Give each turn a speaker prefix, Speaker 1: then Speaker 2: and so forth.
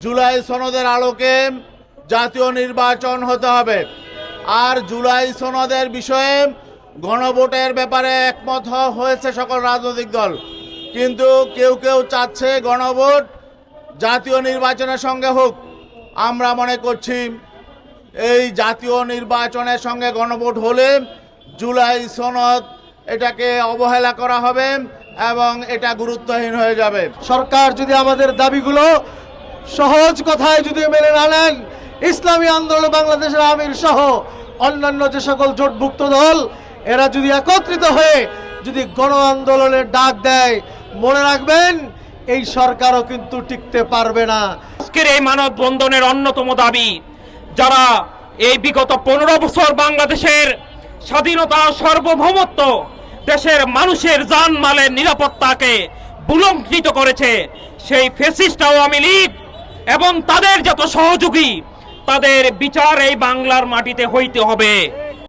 Speaker 1: জুলাই সনদের আলোকে জাতীয় নির্বাচন হতে হবে। আর জুলাই সনদের বিষয়ে গণভোটের ব্যাপারে একমত হয়েছে সকল রাজনৈতিক দল। কিন্তু কেউ কেউ চাচ্ছে গণভোট জাতীয় নির্বাচনের সঙ্গে হোক। আমরা মনে করছি এই জাতীয় নির্বাচনের সঙ্গে গণভোট হলে জুলাই সনদ এটাকে অবহেলা করা হবে এবং এটা গুরুত্বহীন হয়ে যাবে।
Speaker 2: সরকার যদি আমাদের দাবিগুলো সহজ কথায় যদি মেনে না নেন, ইসলামী আন্দোলন বাংলাদেশের আমির সহ অন্যান্য যে সকল জোটভুক্ত দল, এরা যদি একত্রিত হয়ে যদি গণ আন্দোলনের ডাক দেয়, মনে রাখবেন, এই সরকারও কিন্তু টিকতে পারবে না।
Speaker 3: আজকের এই মানববন্ধনের অন্যতম দাবি, যারা এই বিগত পনেরো বছর বাংলাদেশের স্বাধীনতা সার্বভৌমত্ব, দেশের মানুষের জানমালের নিরাপত্তাকে বুলঙ্কিত করেছে, সেই ফেসিস্ট আওয়ামী লীগ এবং তাদের যত সহযোগী তাদের বিচার এই বাংলার মাটিতে হইতে হবে।